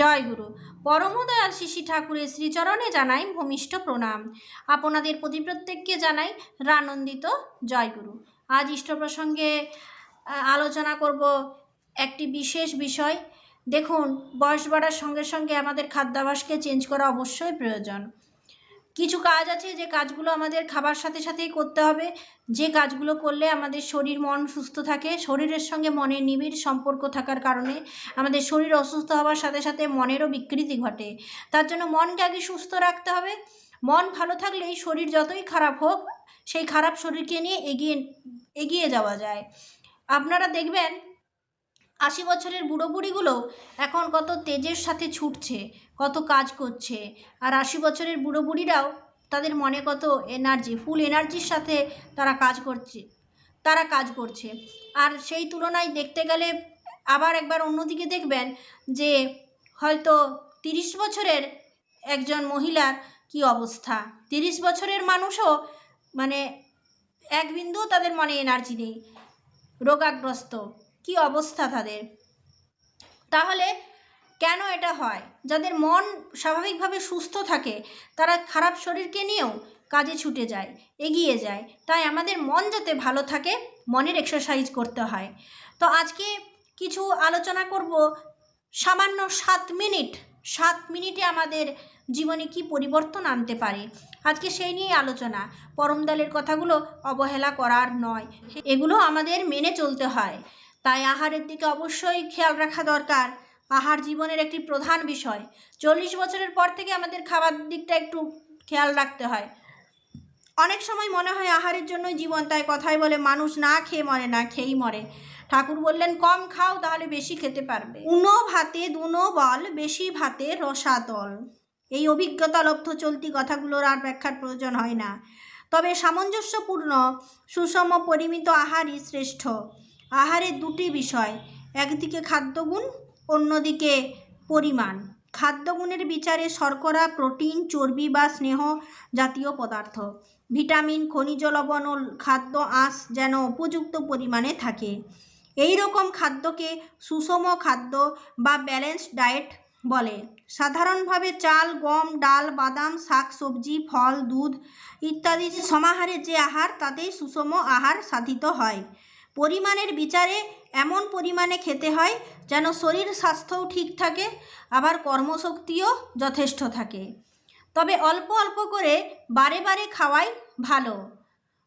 জয় গুরু। পরমদয়াল শিশি ঠাকুরের শ্রীচরণে জানাই ভূমিষ্ঠ প্রণাম। আপনাদের প্রতি প্রত্যেককে জানাই রানন্দিত জয় গুরু। আজ ইষ্ট প্রসঙ্গে আলোচনা করব একটি বিশেষ বিষয়। দেখুন, বয়স বাড়ার সঙ্গে সঙ্গে আমাদের খাদ্যাভাসকে চেঞ্জ করা অবশ্যই প্রয়োজন। কিছু কাজ আছে যে কাজগুলো আমাদের খাবার সাথে সাথেই করতে হবে। যে কাজগুলো করলে আমাদের শরীর, মন সুস্থ থাকে। শরীরের সঙ্গে মনের নিবিড় সম্পর্ক থাকার কারণে আমাদের শরীর অসুস্থ হওয়ার সাথে সাথে মনেরও বিকৃতি ঘটে। তার জন্য মনকে আগে সুস্থ রাখতে হবে। মন ভালো থাকলেই শরীর যতই খারাপ হোক, সেই খারাপ শরীরকে নিয়ে এগিয়ে এগিয়ে যাওয়া যায়। আপনারা দেখবেন আশি বছরের বুড়ো বুড়িগুলো এখন কত তেজের সাথে ছুটছে, কত কাজ করছে। আর আশি বছরের বুড়ো বুড়িরাও তাদের মনে কত এনার্জি ফুল এনার্জির সাথে তারা কাজ করছে, তারা কাজ করছে। আর সেই তুলনায় দেখতে গেলে আবার একবার অন্যদিকে দেখবেন যে হয়তো তিরিশ বছরের একজন মহিলার কি অবস্থা। তিরিশ বছরের মানুষও মানে এক বিন্দু তাদের মনে এনার্জি নেই, রোগাগ্রস্ত। কি অবস্থা তাদের? তাহলে কেন এটা হয়? যাদের মন স্বাভাবিকভাবে সুস্থ থাকে, তারা খারাপ শরীরকে নিয়েও কাজে ছুটে যায়, এগিয়ে যায়। তাই আমাদের মন যাতে ভালো থাকে, মনের এক্সারসাইজ করতে হয়। তো আজকে কিছু আলোচনা করব সামান্য সাত মিনিট। সাত মিনিটে আমাদের জীবনে কি পরিবর্তন আনতে পারে? আজকে সেই নিয়েই আলোচনা। পরমদালের কথাগুলো অবহেলা করার নয়। এগুলো আমাদের মেনে চলতে হয়। তাই আহারের দিকে অবশ্যই খেয়াল রাখা দরকার। আহার জীবনের একটি প্রধান বিষয়। চল্লিশ বছরের পর থেকে আমাদের খাবার দিকটা একটু খেয়াল রাখতে হয়। অনেক সময় মনে হয় আহারের জন্য জীবন, তাই কথাই বলে, মানুষ না খেয়ে মরে না, খেয়েই মরে। ঠাকুর বললেন, কম খাও, তাহলে বেশি খেতে পারবে। উনো ভাতে, দুনো বল, বেশি ভাতে রসাতল এই অভিজ্ঞতা, লব্ধ, চলতি কথাগুলোর আর ব্যাখ্যার প্রয়োজন হয় না। তবে সামঞ্জস্যপূর্ণ, সুষম, পরিমিত আহারই শ্রেষ্ঠ। আহারের দুটি বিষয়, একদিকে খাদ্যগুণ, অন্যদিকে পরিমাণ। খাদ্যগুণের বিচারে শর্করা, প্রোটিন, চর্বি বা স্নেহ জাতীয় পদার্থ। ভিটামিন, খনিজ লবণ ও খাদ্য আঁশ যেন উপযুক্ত পরিমাণে থাকে। এই রকম খাদ্যকে সুষম খাদ্য বা ব্যালেন্সড ডায়েট বলে। সাধারণভাবে চাল, গম, ডাল, বাদাম, শাক, সবজি, ফল, দুধ ইত্যাদি সমাহারে যে আহার, তাতেই সুষম আহার সাধিত হয়। পরিমাণের বিচারে এমন পরিমাণে খেতে হয় যেন শরীর স্বাস্থ্যও ঠিক থাকে, আবার কর্মশক্তিও যথেষ্ট থাকে। তবে অল্প অল্প করে বারে বারে খাওয়াই ভালো।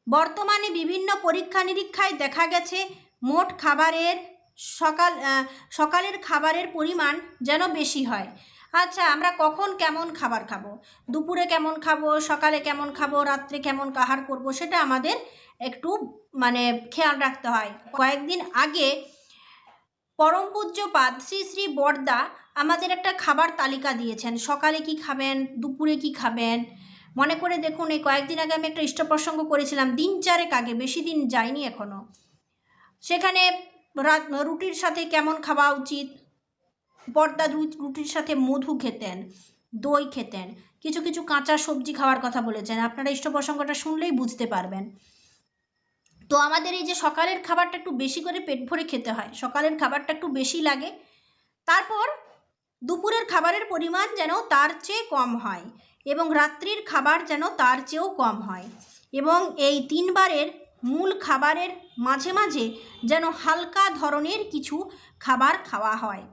বর্তমানে বিভিন্ন পরীক্ষা নিরীক্ষায় দেখা গেছে, মোট খাবারের সকাল সকালের খাবারের পরিমাণ যেন বেশি হয়। আচ্ছা আমরা কখন কেমন খাবার খাব? দুপুরে কেমন খাব? সকালে কেমন খাব? রাত্রে কেমন কাহার করব? সেটা আমাদের একটু মানে খেয়াল রাখতে হয়। কয়েকদিন আগে পরম পূজ্যপাদ শ্রী শ্রী বর্দা আমাদের একটা খাবার তালিকা দিয়েছেন। সকালে কি খাবেন, দুপুরে কি খাবেন? মনে করে দেখুন, এই কয়েকদিন আগে আমি একটা ইষ্ট প্রসঙ্গ করেছিলাম, দিন চারেক আগে, বেশি দিন যায়নি এখনও সেখানে রাত, রুটির সাথে কেমন খাওয়া উচিত? বর্দা রুটির সাথে মধু খেতেন, দই খেতেন, কিছু কিছু কাঁচা সবজি খাওয়ার কথা বলেছেন। আপনারা ইষ্ট প্রসঙ্গটা শুনলেই বুঝতে পারবেন। তো আমাদের এই যে সকালের খাবারটা একটু বেশি করে পেট ভরে খেতে হয়, সকালের খাবারটা একটু বেশি লাগে। তারপর দুপুরের খাবারের পরিমাণ যেন তার চেয়ে কম হয় এবং রাত্রির খাবার যেন তার চেয়েও কম হয় এবং এই তিনবারের মূল খাবারের মাঝে মাঝে যেন হালকা ধরনের কিছু খাবার খাওয়া হয়।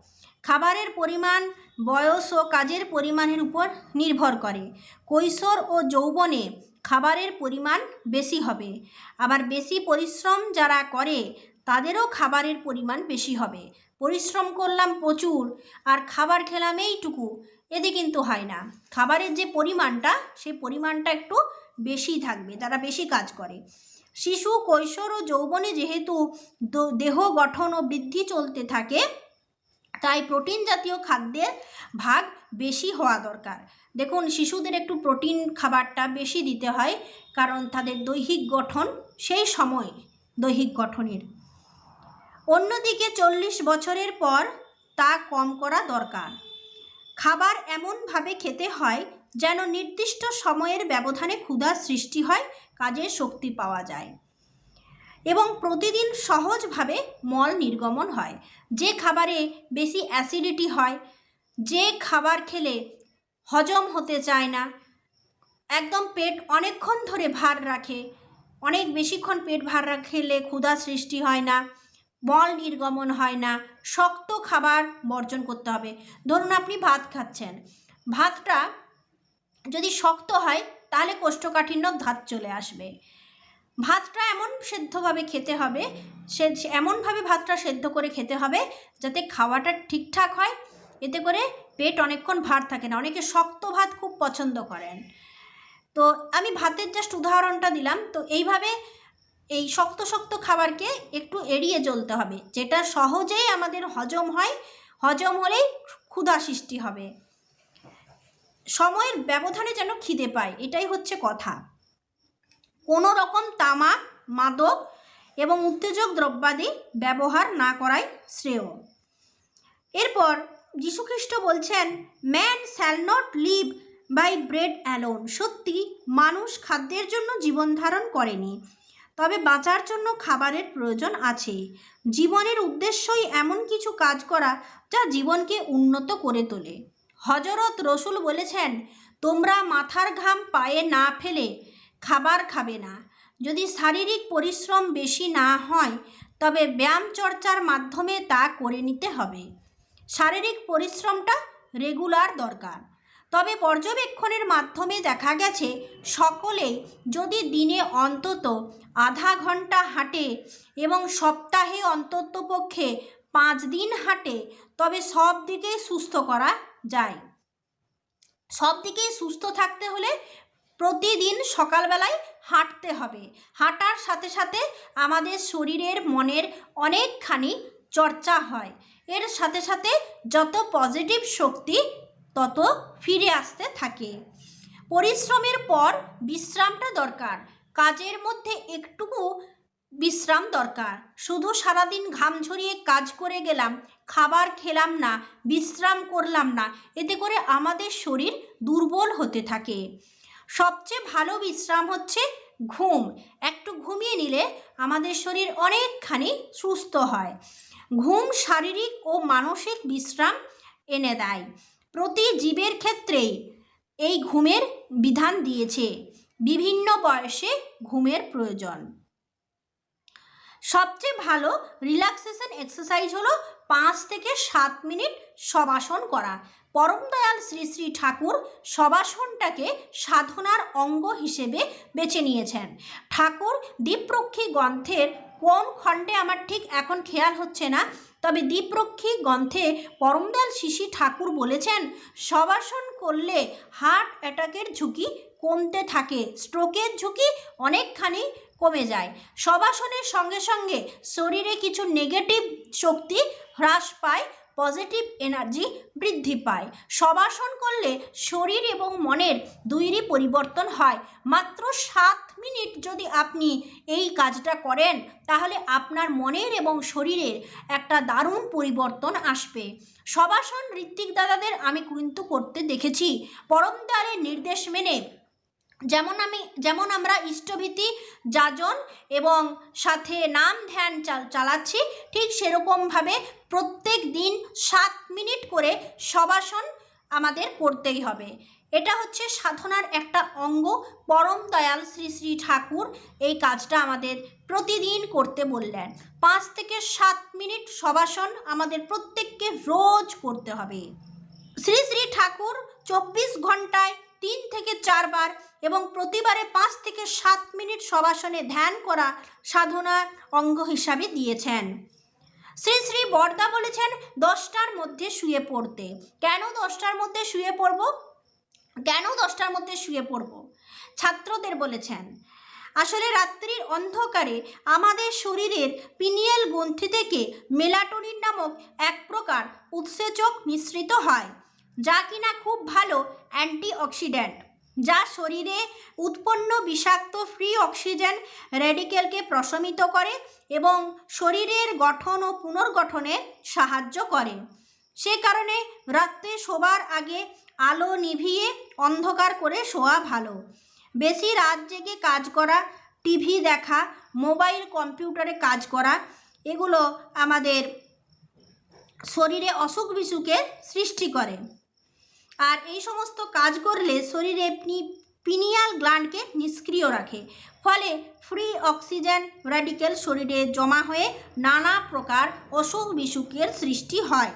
খাবারের পরিমাণ, বয়স ও কাজের পরিমাণের উপর নির্ভর করে। কৈশোর ও যৌবনে খাবারের পরিমাণ বেশি হবে। আবার বেশি পরিশ্রম যারা করে, তাদেরও খাবারের পরিমাণ বেশি হবে। পরিশ্রম করলাম প্রচুর, আর খাবার খেলাম এইটুকু, এতে কিন্তু হয় না। খাবারের যে পরিমাণটা, সেই পরিমাণটা একটু বেশি থাকবে, তারা বেশি কাজ করে। শিশু, কৈশোর ও যৌবনে যেহেতু দেহ গঠন ও বৃদ্ধি চলতে থাকে তাই প্রোটিন জাতীয় খাদ্যের ভাগ বেশি হওয়া দরকার। দেখুন, শিশুদের একটু প্রোটিন খাবারটা বেশি দিতে হয় কারণ তাদের দৈহিক গঠন সেই সময় দৈহিক গঠনের। অন্যদিকে চল্লিশ বছরের পর তা কম করা দরকার। খাবার এমনভাবে খেতে হয় যেন নির্দিষ্ট সময়ের ব্যবধানে ক্ষুধার সৃষ্টি হয়, কাজে শক্তি পাওয়া যায়। এবং প্রতিদিন সহজভাবে মল নির্গমন হয়। যে খাবারে বেশি অ্যাসিডিটি হয়, যে খাবার খেলে হজম হতে চায় না, একদম পেট অনেকক্ষণ ধরে ভার রাখে, অনেক বেশিক্ষণ পেট ভার খেলে ক্ষুধা সৃষ্টি হয় না বল নির্গমন হয় না, শক্ত খাবার বর্জন করতে হবে। ধরুন আপনি ভাত খাচ্ছেন, ভাতটা যদি শক্ত হয় তাহলে কোষ্ঠকাঠিন্য ধাত চলে আসবে। ভাতটা এমন সেদ্ধভাবে খেতে হবে, সে এমনভাবে ভাতটা সেদ্ধ করে খেতে হবে যাতে খাওয়াটা ঠিকঠাক হয়। এতে করে পেট অনেকক্ষণ ভার থাকে না। অনেকে শক্ত ভাত খুব পছন্দ করেন। তো আমি ভাতের জাস্ট উদাহরণটা দিলাম। তো এইভাবে এই শক্ত শক্ত খাবারকে একটু এড়িয়ে চলতে হবে, যেটা সহজেই আমাদের হজম হয়। হজম হলেই ক্ষুধা সৃষ্টি হবে। সময়ের ব্যবধানে যেন খিদে পায়, এটাই হচ্ছে কথা। কোনো রকম তামাক মাদক এবং উত্তেজক দ্রব্যাদি ব্যবহার না করাই শ্রেয়। এরপর যীশুখ্রিস্ট বলছেন man shall not live by bread alone সত্যি, মানুষ খাদ্যের জন্য জীবন ধারণ করেনি, তবে বাঁচার জন্য খাবারের প্রয়োজন আছে। জীবনের উদ্দেশ্যই এমন কিছু কাজ করা যা জীবনকে উন্নত করে তোলে। হজরত রসুল বলেছেন, তোমরা মাথার ঘাম পায়ে না ফেলে খাবার খাবে না। যদি শারীরিক পরিশ্রম বেশি না হয়, তবে ব্যায়াম চর্চার মাধ্যমে তা করে নিতে হবে। শারীরিক পরিশ্রমটা রেগুলার দরকার। তবে পর্যবেক্ষণের মাধ্যমে দেখা গেছে সকলেই যদি দিনে অন্তত আধা ঘণ্টা হাঁটে এবং সপ্তাহে অন্ততপক্ষে পাঁচ দিন হাঁটে, তবে সব দিকেই সুস্থ করা যায়। সব দিকেই সুস্থ থাকতে হলে প্রতিদিন সকালবেলায় হাঁটতে হবে। হাঁটার সাথে সাথে আমাদের শরীরের মনের অনেকখানি চর্চা হয়। এর সাথে সাথে যত পজিটিভ শক্তি, তত ফিরে আসতে থাকে। পরিশ্রমের পর বিশ্রামটা দরকার। কাজের মধ্যে একটুকু বিশ্রাম দরকার। শুধু সারাদিন ঘাম ঝরিয়ে কাজ করে গেলাম, খাবার খেলাম না, বিশ্রাম করলাম না, এতে করে আমাদের শরীর দুর্বল হতে থাকে। সবচেয়ে ভালো বিশ্রাম হচ্ছে ঘুম। একটু ঘুমিয়ে নিলে আমাদের শরীর অনেকখানি সুস্থ হয়। ঘুম শারীরিক ও মানসিক বিশ্রাম এনে দেয়। প্রতি জীবের ক্ষেত্রেই এই ঘুমের বিধান দিয়েছে। বিভিন্ন বয়সে ঘুমের প্রয়োজন। সবচেয়ে ভালো রিল্যাক্সেশন এক্সারসাইজ হলো পাঁচ থেকে সাত মিনিট শবাসন করা। পরম দয়াল শ্রী শ্রী ঠাকুর শবাসনটাকে সাধনার অঙ্গ হিসেবে বেছে নিয়েছেন। ঠাকুর দীপরক্ষী গ্রন্থের কোন খণ্ডে আমার ঠিক এখন খেয়াল হচ্ছে না, তবে দীপরক্ষী গ্রন্থে পরমদয়াল শিশি ঠাকুর বলেছেন শবাসন করলে হার্ট অ্যাটাকের ঝুঁকি কমতে থাকে, স্ট্রোকের ঝুঁকি অনেকখানি কমে যায়। শবাসনের সঙ্গে সঙ্গে শরীরে কিছু নেগেটিভ শক্তি হ্রাস পায় পজিটিভ এনার্জি বৃদ্ধি পায়। শবাসন করলে শরীর এবং মনের দুইরই পরিবর্তন হয়। মাত্র সাত মিনিট যদি আপনি এই কাজটা করেন, তাহলে আপনার মনের এবং শরীরের একটা দারুণ পরিবর্তন আসবে। শবাসন ঋত্বিক দাদাদের আমি কিন্তু করতে দেখেছি। পরম দয়ালের নির্দেশ মেনে যেমন আমি, যেমন আমরা ইষ্টভীতি, যাজন এবং সাথে নাম ধ্যান চাল- চালাচ্ছি, ঠিক সেরকমভাবে প্রত্যেক দিন সাত মিনিট করে শবাসন আমাদের করতেই হবে। এটা হচ্ছে সাধনার একটা অঙ্গ। পরম দয়াল শ্রী শ্রী ঠাকুর এই কাজটা আমাদের প্রতিদিন করতে বললেন। পাঁচ থেকে সাত মিনিট শবাসন আমাদের প্রত্যেককে রোজ করতে হবে। শ্রী শ্রী ঠাকুর চব্বিশ ঘন্টায় তিন থেকে চারবার এবং প্রতিবারে পাঁচ থেকে সাত মিনিট শবাসনে ধ্যান করা সাধনার অঙ্গ হিসাবে দিয়েছেন। শ্রী শ্রী বর্দা বলেছেন, দশটার মধ্যে শুয়ে পড়তে। কেন দশটার মধ্যে শুয়ে পড়ব? কেন দশটার মধ্যে শুয়ে পড়ব? ছাত্রদের বলেছেন, আসলে রাত্রির অন্ধকারে আমাদের শরীরের পিনিয়াল গ্রন্থি থেকে মেলাটোনিন নামক এক প্রকার উৎসেচক মিশ্রিত হয়। যা কিনা খুব ভালো অ্যান্টিঅক্সিডেন্ট, যা শরীরে উৎপন্ন বিষাক্ত ফ্রি অক্সিজেন রেডিকেলকে প্রশমিত করে এবং শরীরের গঠন ও পুনর্গঠনে সাহায্য করে। সে কারণে রাত্রে শোবার আগে আলো নিভিয়ে অন্ধকার করে শোয়া ভালো। বেশি রাত জেগে কাজ করা, টিভি দেখা, মোবাইল, কম্পিউটারে কাজ করা, এগুলো আমাদের শরীরে অসুখ বিসুখের সৃষ্টি করে। আর এই সমস্ত কাজ করলে শরীরে পিনিয়াল গ্ল্যান্ডকে নিষ্ক্রিয় রাখে। ফলে ফ্রি অক্সিজেন র্যাডিক্যাল শরীরে জমা হয়ে নানা প্রকার অসুখ বিসুখের সৃষ্টি হয়।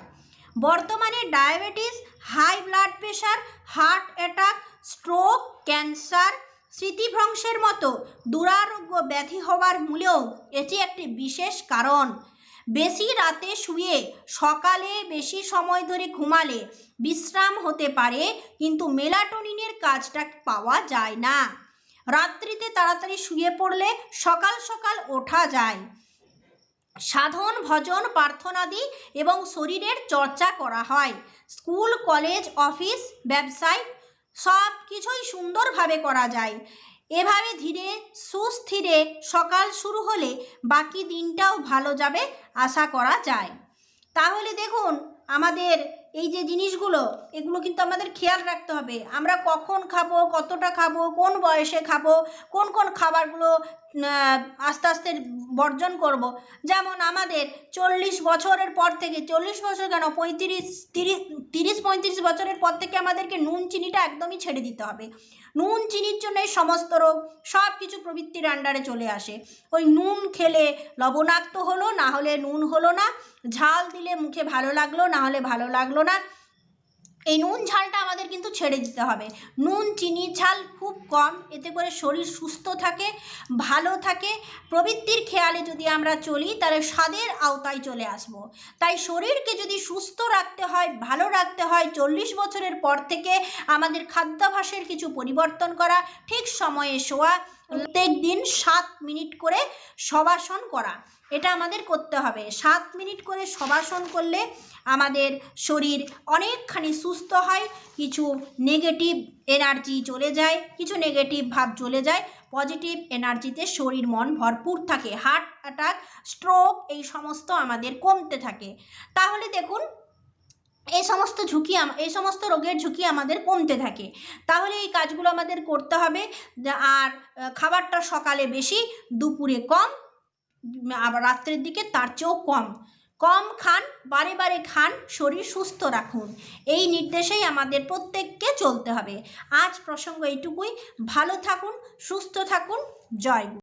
বর্তমানে diabetes, high blood pressure, heart attack, stroke, cancer, স্মৃতিভ্রংশের মতো দুরারোগ্য ব্যাধি হওয়ার মূলেও এটি একটি বিশেষ কারণ। বেশি রাতে শুয়ে সকালে বেশি সময় ধরে ঘুমালে বিশ্রাম হতে পারে, কিন্তু মেলাটোনিনের কাজটা পাওয়া যায় না। রাত্রিতে তাড়াতাড়ি শুয়ে পড়লে সকাল সকাল ওঠা যায়। সাধন, ভজন, প্রার্থনাদি এবং শরীরের চর্চা করা হয়। স্কুল, কলেজ, অফিস, ব্যবসায় সব কিছুই সুন্দরভাবে করা যায়। এভাবে ধীরে সুস্থিরে সকাল শুরু হলে বাকি দিনটাও ভালো যাবে, আশা করা যায়। তাহলে দেখুন, আমাদের এই যে জিনিসগুলো, এগুলো কিন্তু আমাদের খেয়াল রাখতে হবে। আমরা কখন খাব, কতটা খাব, কোন বয়সে খাব, কোন কোন খাবারগুলো আস্তে আস্তে বর্জন করব। যেমন আমাদের চল্লিশ বছরের পর থেকে, চল্লিশ বছর কেন? পঁয়ত্রিশ, তিরিশ তিরিশ, পঁয়ত্রিশ বছরের পর থেকে আমাদেরকে নুন চিনিটা একদমই ছেড়ে দিতে হবে। নুন চিনির জন্য সমস্ত রোগ সব কিছু প্রবৃত্তির আন্ডারে চলে আসে। ওই নুন খেলে লবণাক্ত হলো, না হলে নুন হলো না। ঝাল দিলে মুখে ভালো লাগল, না হলে ভালো লাগল না। এই নুন ঝালটা আমাদের কিন্তু ছেড়ে দিতে হবে। নুন, চিনি ঝাল খুব কম, এতে করে শরীর সুস্থ থাকে, ভালো থাকে। প্রবৃত্তির খেয়ালে যদি আমরা চলি, তাহলে স্বাদের আওতায় চলে আসব। তাই শরীরকে যদি সুস্থ রাখতে হয়, ভালো রাখতে হয়, চল্লিশ বছরের পর থেকে আমাদের খাদ্যাভাসের কিছু পরিবর্তন করা, ঠিক সময়ে শোয়া, প্রত্যেক দিন সাত মিনিট করে শবাসন করা। এটা আমাদের করতে হবে। সাত মিনিট করে শবাসন করলে আমাদের শরীর অনেকখানি সুস্থ হয়, কিছু নেগেটিভ এনার্জি চলে যায়, কিছু নেগেটিভ ভাব চলে যায় পজিটিভ এনার্জিতে শরীর, মন ভরপুর থাকে। হার্ট অ্যাটাক স্ট্রোক এই সমস্ত আমাদের কমতে থাকে। তাহলে দেখুন, এই সমস্ত ঝুঁকি এই সমস্ত রোগের ঝুঁকি আমাদের কমতে থাকে। তাহলে এই কাজগুলো আমাদের করতে হবে। আর খাবারটা সকালে বেশি, দুপুরে কম আবার রাত্রের দিকে তার চেয়েও কম। কম খান, বারে বারে খান, শরীর সুস্থ রাখুন। এই নির্দেশেই আমাদের প্রত্যেককে চলতে হবে। আজ প্রসঙ্গ এইটুকুই। ভালো থাকুন, সুস্থ থাকুন। জয়।